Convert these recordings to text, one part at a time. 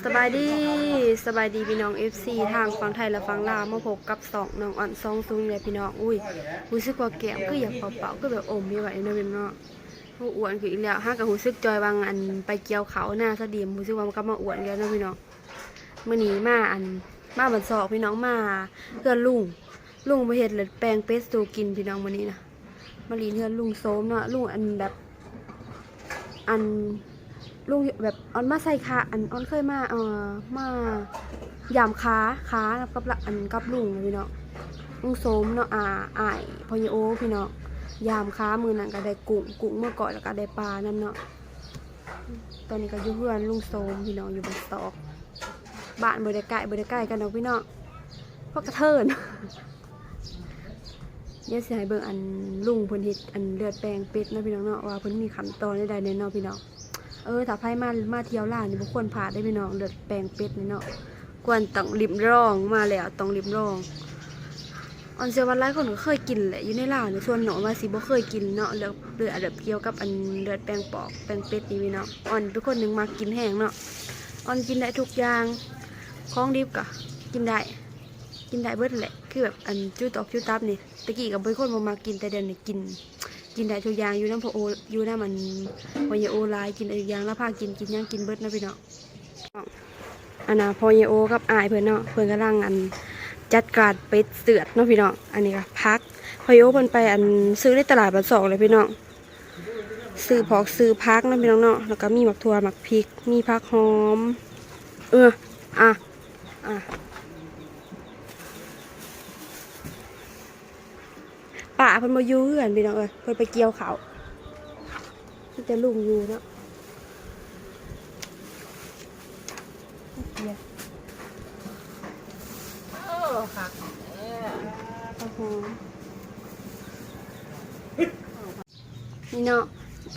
สบายดีสบายดีพี่น้อง FC ทางฝั่งไทยและฝั่งลาวมาพบกับสองน้องอ่อนซองซุงเลยพี่น้องอุ้ยรู้สึกว่าแก้มก็อยากเป่าๆก็แบบอมอยู่ไหวนะพี่น้องผู้อ้วนคืออีกแล้วห้ากับรู้สึกจอยบางอันไปเกี่ยวเขาหน้าสะดีมรู้สึกว่ามันก็มาอ้วนแล้วนะพี่น้องมื่อนี้มาอันมาบันสอกพี่น้องมาเพื่อนลุงลุงมาเห็ดเลยแปลงเป็ดสูกินพี่น้องวันนี้นะมาลีเพื่อนลุงโซมเนาะลุงอันแบบอัน ลุงแบบออนมาใส่ขาอันออนเคยมาเอ่อมายามขาขากับละอันกับลุงพี่เนาะลุงโสมเนาะอ่าอ้ายพอยโอพี่เนาะยามขามือนั่นก็ได้กุ้งกุ้งเมื่อก่อนแล้วก็ได้ปลานั่นเนาะตอนนี้ก็อยู่เพื่อนลุงโสมพี่เนาะอยู่บนตอกบ้านบริใกล้บริใกล้กันเนาะพี่เนาะพวกกระเทินเดี๋ยสิให้เบิ่งอันลุงเพิ่นเฮ็ดอันเลือดแปลงเป็ดเนาะพี่น้องเนาะว่าเพิ่นมีขั้นตอนใดๆแน่เนาะพี่น้อง เออถ้าไผมามาเที่ยวร้านนี่บ่ควรพลาได้พี่น้องเลือดแปลงเป็ดนี่เนาะควรต้องริมร่องมาแล้วต้องริมร่องออนเชื่อว่าหลคนก็เคยกินแหละอยู่ในร้านส่วนหนูว่าสิบ่เคยกินเนาะเลือดเลือดแบบเกี่ยวกับอันเลือดแปลงปอกแปลงเป็ดนี่พี่น้องออนเป็นคนหนึ่งมากินแห้งเนาะออนกินได้ทุกอย่างของดิบก็กินได้กินได้เบิดแหละ คือแบบอันจูตอกจูตับนี่ตะกี้กับเป็นคนมามากินแต่เดี๋ยวนี้กิน กินได้ทุกอย่างอยู่น้ำพอโออยู่น้ำมันพอยาโอหลายกินได้ทุกอย่างแล้วพากินกินหยังกินเบิดนะพี่เนาะอันน่ะพอยาโอกับอายเพื่อนเนาะเพื่อนกำลังอันจัดการเป็ดเสือดเนาะพี่เนาะอันนี้ก็พักพอยโอเพิ่นไปอันซื้อในตลาดบันสองเลยพี่เนาะซื้อพอกซื้อพักนะพี่น้องเนาะแล้วก็มีหมักถั่วหมักพริก มีผักหอม เอออะอะ ป่า เพิ่นมาอยู่เฮือนพี่น้องเอ้ยเพิ่นไปเกี่ยวเขาวที่จะลุงอยู่เนาะเกี่ยวเออค่ะโอ้โหนี่เนาะ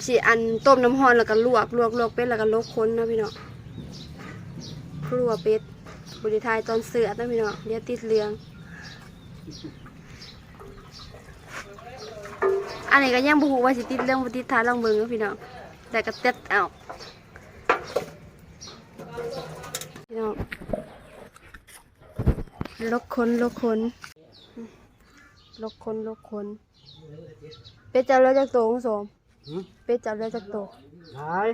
สิอันต้มน้ำร้อนแล้วก็ลวกลวกลวกเป็ดแล้วก็ลวกค้นเนาะพี่เนาะครัวเป็ดบริทายตอนเสือเนาะพี่เนาะเดี๋ยวติดเรือง อันนี้ก็ยังบ่ฮู้ว่าสิติดเรื่องบ่ติดทายลองเบิ่งเนาะพี่น้องแต่ก็เต็ดเอาพี่น้องลกคนลกคนลกคนลกคนเป็ดจับแล้วจากโตคุณสมหืมเป็ดจับแล้วจากโตหาย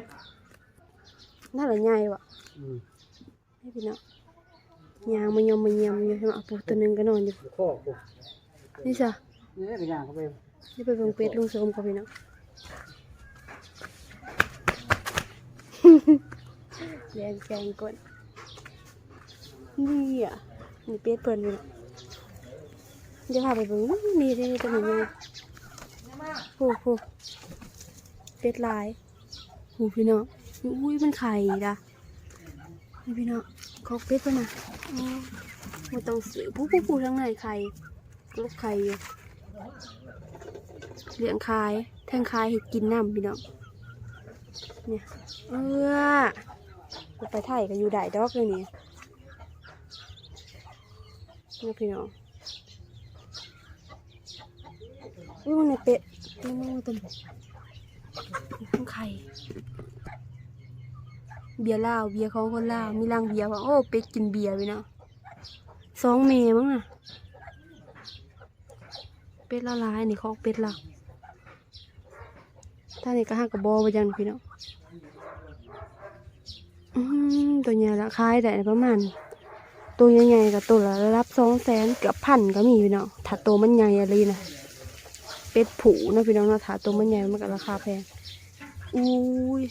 น่าจะใหญ่ว่ะอืมให้พี่น้องยางมันยอมมันยำอยู่ใช่ไหมเอาปูตัวหนึงก็นอนอยู่ข้อกูนี่จ้ะนี่เป็นอย่างเขาไป นี่ไปเบิ่งเป็ดลุงโสมกับพี่น้องแดงแกงก่อนนี่อะนี่เป็ดเพิ่นอยู่น่ะเดี๋ยวพาไปเบิ่งนี่นี่นี่ตัวนี้นี่โอ้โหเป็ดลายโอ้พี่น้องอุ้ยมันไข่ด่ะนี่พี่น้องเขาเป็ดเพิ่นน่ะโอ้ไม่ต้องซื้อผู้ผู้ผู้ทั้งในไข่ลูกไข่อยู่ เลี้ยงคายแทงคายให้กินน้ำพี่น้องเนี่ยเออไปถ่ายกันอยู่ได้ดอกเลยนี่นี่พี่น้องอุ้ยมันในเป็ดนี่มันตัวนี้ข้างไข่เบียร์เหล้าเบียร์ของคนเหล้ามีรังเบียร์ว่าโอ้เป็ดกินเบียร์ไปเนาะสองเมมั้งน่ะเป็ดละลายนี่ของเป็ดละ ถ้านี่ก็ห้างกับบอไปจังพี่น้องตัวใหญ่ละขายได้ประมาณ ตัวใหญ่ๆกับตัวละรับสองแสนเกือบพันก็มีพี่น้องถ้าตัวมันใหญ่อะไรนะเป็ดผูนะพี่น้องเนาะถ้าตัวมันใหญ่มันก็ราคาแพงอุ้ย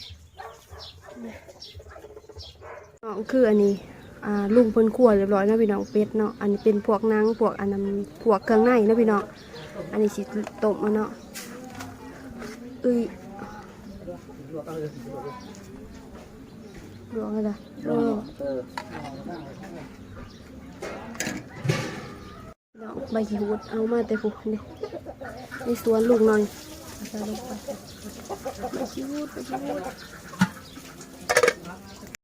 น้องคืออันนี้อ่าลุงเพิ่นขั่วเรียบร้อยนะพี่น้องเป็ดเนาะอันนี้เป็นพวกนังพวกอันนั้นพวกเครื่องในนะพี่น้องอันนี้สิต้มมาเนาะ เอ้ยลวกเอาเลวงอะไรเออเออดอกใบขีหูดเอามาแต่ผูกนี่ในสวนลูกหน่อยใบขีหูดใบขีหูด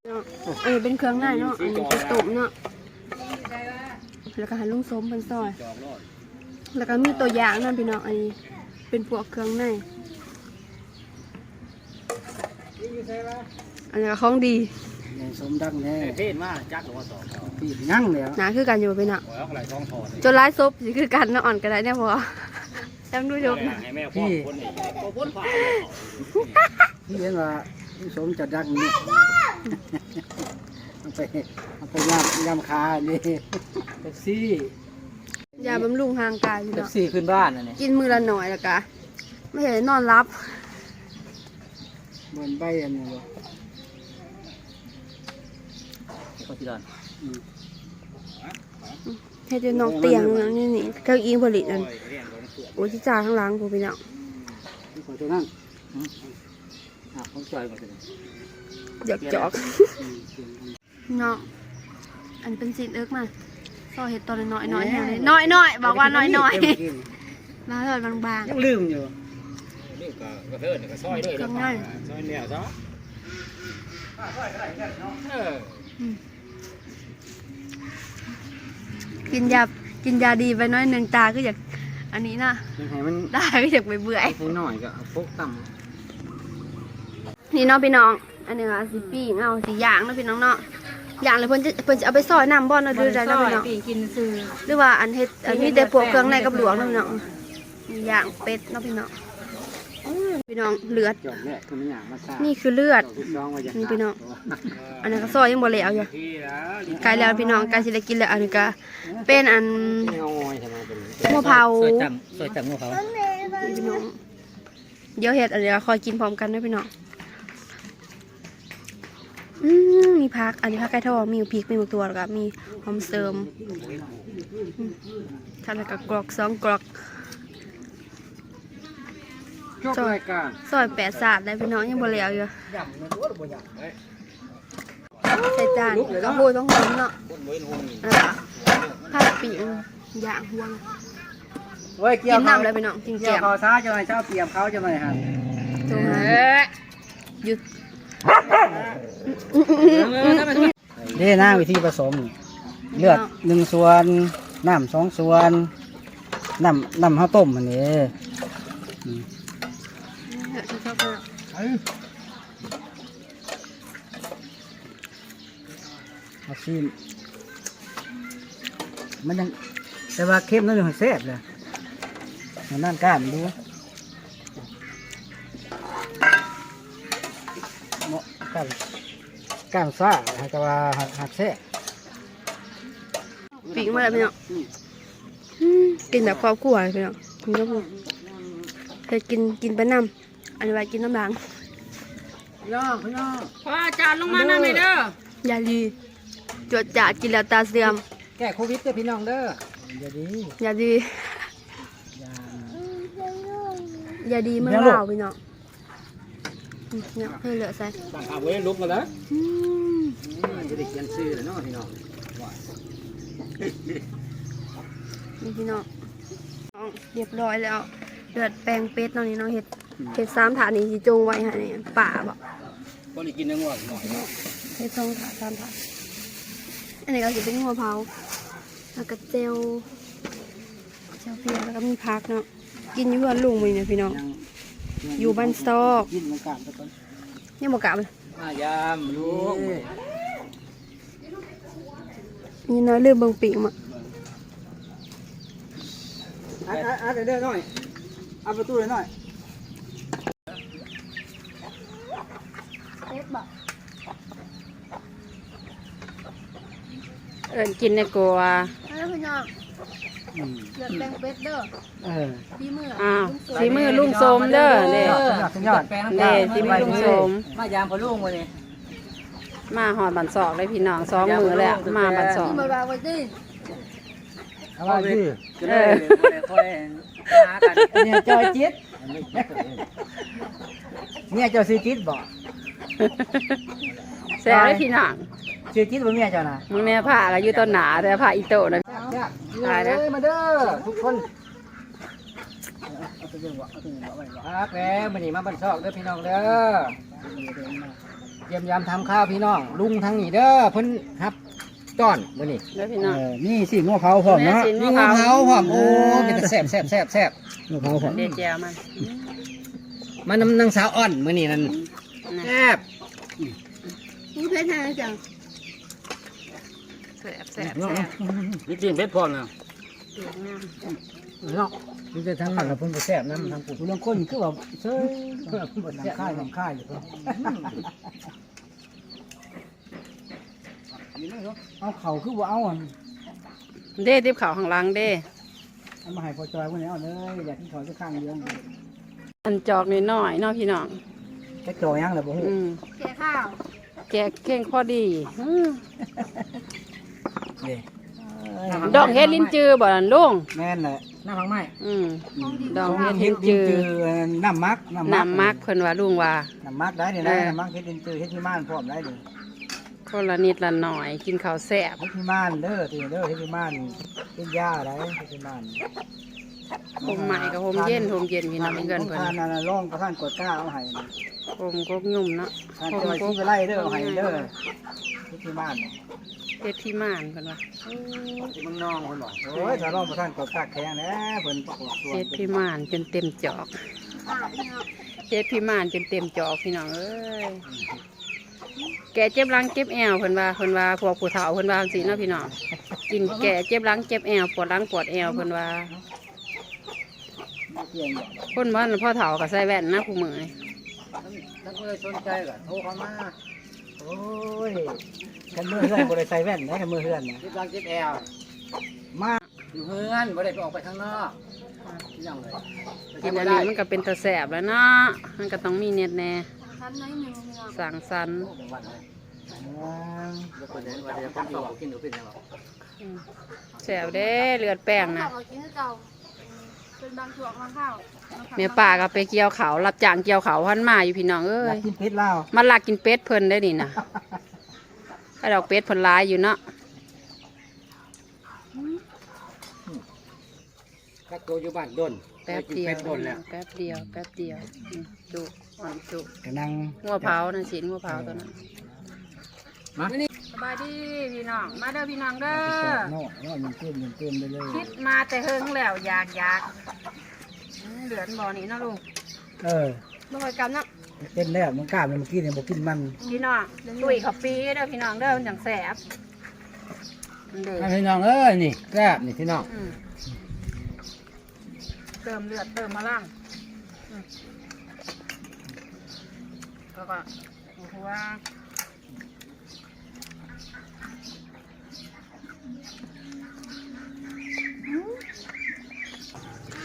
เนาะอันนี้เป็นเครื่องในเนาะอันนี้เป็นต้มเนาะแล้วก็หันลุงสมเป็นซอย แล้วก็มีตัวอย่างนั่นพี่น้องอันนี้เป็นพวกเครื่องใน อันนี้ก็ของดีในสมดังแน่เพศมากจักหรือว่าสองเขาพี่ยั่งแล้วหนาคือกันอยู่เป็นอะหัวอะไรท้องทอนจนร้ายซบสิคือกันเนาะอ่อนก็ได้เนี่ยพอจำดูชมให้แม่พ่อคนนี้พ่นฝ่าพี่เห็นว่าพี่สมจะดังนี่เอาไปเอาไปย่ำย่ำคานี่แท็กซี่ยาบำรุงทางกายพี่แท็กเนาะซี่ขึ้นบ้านน่ะนี่กินมือละหน่อยแล้วกะไม่เห็นนอนรับ เหมือนใบอันนี้บ่คนที่ดอนอืมให้เจะนอนเตียงนั่นนี่นี่เก้าอี้ผลิตนั่นโอ้ยที่จ่าข้างหล่างกูพี่เนาะพี่ขอตัวนั่งอืมอะผมจ่อยมาสิอยากจอกอืมเสียงมันเนาะอันเป็นสิทธิ์เอิกมาซอยเห็ดตอนน้อยๆน้อยๆแห้งเลยน้อยน้อยๆบอกว่าน้อยน้อยเต็มที่ๆมาเถิดบางยังลืมอยู่ นี่ก็กระเทินก็ซอยด้วยซอยแนวซะเออๆกินยากินยาดีไปน้อยหนึ่งตาก็อยากอันนี้นะยังไงมันตาก็อยากไปเบื่อยให้หน่อยก็เอาพกต่ๆนี่เนาะพี่น้อง อันนี้ค่ะสิปีงเอาสิย่างเนาะพี่น้องเนาะย่างเลยเพิ่นจะเพิ่นจะเอาไปซอยน้ำบ่อนเนาะดูได้เนาะพี่น้องปีกินซื้อหรือว่าอันเฮ็ดอันมีแต่พวกเครื่องในกับหลวงเนาะพี่น้องมีย่างเป็ดเนาะพี่น้องอื้อ พี่น้องเลือดำจอดแรกคือมันอย่างมาซ่านี่คือเลือดจอดที่สองว่าจะนี่พี่น้อง อันนั้นก็ซอยยังบ่แล้วอยู่ที่แล้วใกล้แล้วพี่น้องใกล้สิได้กินแล้วอันนี้ก็เป็นอันเอางอยทำไมเป็นหัวเผาซอยจังซอยจังหัวเผานี่พี่น้องเดี๋ยวเฮ็ดอันนี้ก็คอยกินพร้อมกันเด้อพี่น้องอืมมีผัก อันนี้ผักไก่ทอดมีพริกมีหมูตัวแล้วก็มีหอมเสริมอืมทานแล้วก็กรอกสองกรอก จบรายการซอยแปดสาดได้พี่น้องยังบ่แล้วอยู่ยำนะตัวบ่ยใส่จานก็โหยต้องหอมเนาะคนเว้นหุ่นแล้วก็ผัดปีกย่างหัวำโอ้ยเกี่กิยวนน้ำเลยพี่น้องกินเกี่แกยวมเขาซาจะหน่อยเช้าเตรียมเขาจะหน่อยฮะตรงนั้นหยุดนี่นะวิธีผสมนี่เลือดหนึ่งส่วนน้ำสองส่วนน้ำน้ำข้าวต้มอันนี้ เดี๋ยวฉันชอบ มากเอาซีมมันยังแต่ว่าเข้มนั่นยังแซ่บเลยมันนั่นก้านดูเหมาะก้านก้านซ่าให้กับว่าหักหักแซ่บปีกมาแล้วพี่น้องอืมกินแบบครอบครัวเลยพี่น้องกินก็พอเคยกินกินไปน้ำ อันนี้ไว้กินน้ำล้างย่อพี่น้องพ่อจานลงมาหน้าไม่เด้อยาดีจวดจาดกินแล้วตาเสื่อม แก้โควิดเด้อพี่น้องเด้ออย่าดียาดี อย่ายาดีเมื่อยังลูกเล่าพี่น้องอืมเนี่ยให้เหลือใส่ต่างอาเว้นลุกมาแล้วอืมจะได้เขียนชื่อเลยเนาะพี่น้องนี่พี่น้องน้องเรียบร้อยแล้ว เดือดแปลงเป็ดเนาะนี่เนาะเห็ด เห็ดสามถาดนี่สิจงไว้ให้นี่ป่าบอกคนที่กินเนื้อวัวหน่อยเห็ดสองถาดสามถาดอันนี้ก็สิเป็นหัวเผาแล้วก็เจลเจลเพียแล้วก็มีพักเนาะกินอยู่เพื่อนลุงมือเนี่ยพี่น้องยังอยู่บ้านซอก กินมันกลางไปก่อนยังบอกกลับเลยมายามลูกนี่น้อยลืมเบิ่งปีกมาอัดอัดอัดเด้อหน่อยเอาประตูเลยหน่อย เอินกินในกลัวแล้วพี่น้องอืมเลือดแปลงเป็ดเด้อเออพี่มืออ้าวลุงสวสียมือลุงโสมเด้อเด้ยอดสุดยอดเด้สีมือลุงโสม มายามพอลุงมาเลยมาหอดบันศอกเลยพี่น้องสองมือแล้วมาบันศอก พี่มาบาไว้ดิเอาว่าชื่อเออเนี่ยจอยจิตเนี่ยเจ้าซื้อจิตบ่ แซ่บเลยพี่น้องซื้อจิตบ่เมียเจ้าน่ะมึงแม่ผ้าก็อยู่ต้นหนาแต่ผ้าอีโตนะยากตายแล้วเอ้มาเด้อทุกคนเอาตัวเรื่องบ่เอาตัวเรื่องบ่ไว้บ่ครับแล้วมื้อนี้มาบันซอกเด้อพี่น้องเด้อเยี่ยมยามทำข้าวพี่น้องลุงทั้งนี้เด้อเพิ่นครับต้อนมื้อนี้แล้วพี่น้อง เออนี่สิงัวเผาพร้อมเนาะแม่สิงันี่วงัวเผาเผาพร้อมโอ้เป็นแต่แซ่บแซ่บแซ่บแซ่บงัวเผาพร้อมเด็ดแจวมันมันน้ำนางสาวอ่อนมื้อนี้นั่น นะแซ่บนี่เพชรนะจังแสบแสบแสบนี่กินเพชรพร้อมนะเสียงงามเนาะนี่จะทั้งนั้นแล้วเพิ่นบ่แซ่บนำทางปู่เรื่องคนคือว่าเซ้ยเพิ่นบ่น้ำค่ายน้ำค่ายอยู่เพิ่นเอาเข่าคือบ่เอาอันเด้ทิบเขาข้างหลังเด้ เอามาให้พอจอยพุ่นเอาเลยอยากกินข้าวสักข้างเดียวอันจอกน้อยๆเนาะพี่น้อง จะจ่อยังล่ะบ่ฮู้อืมแก่ข้าวแกะเข่งพอดีอืมนี่ดอกเฮ็ดลิ้นจือบ่ล่ะลุงแม่นแหละน้ำพังไม้อืม ดอกเฮ็ดลิ้นจือน้ำมักน้ำมักเพิ่นว่าลุงว่า น้ำมักได้นี่นะเออ น้ำมักเฮ็ดดินจือเฮ็ดที่ม่านพร้อมได้ดิคนละนิดละหน่อยกินข้าวแซ่บเฮ็ดที่ม่านเด้อที่เด้อเฮ็ดที่ม่านเฮ็ดหญ้าได้เฮ็ดที่ม่าน โฮมใหม่กับโฮมเย็นโฮมเย็นพี่น้องเพื่อนเพิ่นทานนั่นน่ะร่องประทานกดกล้าเอาให้นะโฮมกกยุ่มเนาะทานจอยที่ไปไล่เด้อเอาให้เด้อเฮ็ดที่ม่านเฮ็ดที่ม่านเพิ่นว่าที่มึงน้องเพิ่นบอกโอ้ยถ้าร่องประทานกดกล้าแข็งแน่เพิ่นปวดตัวเฮ็ดที่ม่านจนเต็มจอกเฮ็ดที่ม่านจนเต็มจอกพี่น้องเอ้ยแกเจ็บหลังเจ็บแอวเพิ่นว่าเพิ่นว่าพวกผู้เฒ่าเพิ่นว่าจังซี่เนาะพี่น้องกินแก่เจ็บหลังเจ็บแอวปวดหลังปวดแอวเพิ่นว่า เกี่ยงอยู่คนบ้านพ่อเฒ่าก็ใส่แว่นนะผู้มือนี่ถ้าเมื่อสนใจก็โทรเข้ามาโอ้ยกันมือเฮือนบ่ได้ใส่แว่นนะกันมือเฮือนนะคิดรังคิดแอลมาอยู่เฮือนบ่ได้ไปออกไปข้างนอกยังเลยกินอันนี้มันก็เป็นตะแสบแล้วเนาะมันก็ต้องมีเน็ตแน่ชั้นน้อยหนึ่งพี่น้องสั่งสันวันไหนอ่ายกคนเห็นว่าจะคนอยู่กินหรือเป็นยังไงอืมแสบเด้เลือดแป้งนะข้าวกินคือเก่า เป็นบางช่วงบางข้าวแม่ป่าก็ไปเกี่ยวเขาวรับจ้างเกี่ยวเขาวพันมาอยู่พี่น้องเอ้อยยากกินเผ็ดลาวมาลักกินเป็ดเพิ่นได้นี่นะถ้าดอกเป็ดเพิ่นหลายอยู่เนาะกักตัวอยู่บ้านดนแป๊บเดียวเป็ดดนแล้วแป๊บเดียวแป๊บเดียวอืมจุอ่อนจุกำลังหัวเผานั่นสิหัวเผาตัวนั้นมาส บายดีพี่น้อง มาเด้อพี่น้องเด้ไปอแกะนอกนอกมันเติมมันเติมไปเลยคิดมาแต่เฮิงแล้วอยากอยากอืมเหลือนบ่อนี้เนาะลุงเออบ่ค่อยกำเนาะเป็นแล้วมันกล้ามันเมื่อกี้เนี่ยบอกกินมันพี่น้องลุยขับปีเด้อพี่น้องเด้อมันจังแสบมันเด้อพี่น้องเอ้ยนี่แซ่บนี่พี่น้องอืมเติมเลือดเติมมาล่างอืมแล้วก็โอ้โหว่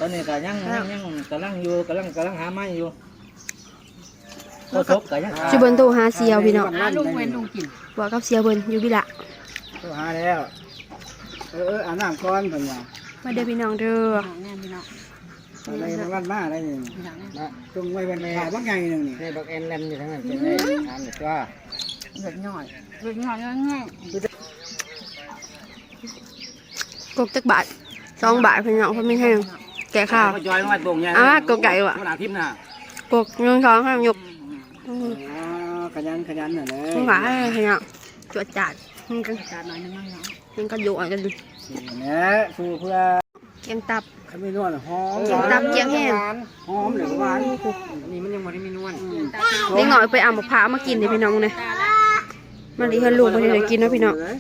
อนนี้ก็ยังยังยังกำลังอยู่กำลังกำลังหาไม้อยู่ก็ทบก็ยังชื่อเบิ้นโทรหาเสียวพี่น้องอ่าลุงเว้นลุงกินบอกกับเสียวเบิ้นอยู่บิละตัวหาแล้วเออเอออาบน้ำก่อนเพิ่นว่ามาเด้อพี่น้องเด้อแน่พี่น้องอะไรมาวันมาอะไรนี่พี่น้องแน่นะจงไว้เป็นข่าวว่าไงหนึ่งนี่ในบักแอนแลนอยู่ทั้งนั้นเป็นได้ทานเลยว่าเลือดย่อยเลือดย่อยง่ายกกจักบาทสองบาทพี่น้องเพราะไม่แห้ง แก่ข้าวจอยมาบ่งยังอะกบไก่ว่ะ ขนาดทิพย์น่ะกกหนึ่งสองห้ามยกอ๋อขยันขยันน่ะเลยมึงหวาพี่น้องจวดจัดมึงกันๆการหน่อยนึงมั่งเนาะมึงกันอยู่อ่อนกันดูเนี่ยสู้เพื่อเกียงตับ ขมิ้นนวลหอมเกียงตับเกียงแห้ง หอมเหลือหวานนี่มันยังไม่ได้มีนวลเด็กหน่อยไปเอามะพร้าวมากินเลยพี่น้องเนี่ยมาลีเฮือนลุงมาเลยกินเนาะพี่น้องมื้อ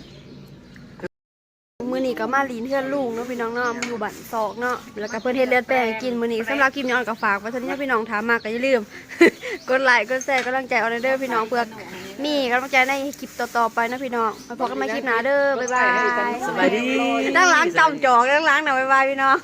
นี้ก็มาลีนเฮือนลุงเนาะพี่น้องเนาะมาอยู่บ้านซอกเนาะแล้วก็เพิ่นเฮ็ดเลือดแป้งให้กินมื้อนี้สำหรับคลิปนี้ออนก็ฝากไว้เท่านี้นะพี่น้องถามมาก็อย่าลืมกดไลค์กดแชร์กำลังใจออนเด้อพี่น้องเพื่อมีกำลังใจในคลิปต่อๆไปนะพี่น้องไปพบกันใหม่คลิปหน้าเด้อบ๊ายบายสบายดีนั่งล้างจำจอกนั่งล้างนะบ๊ายบายพี่น้อง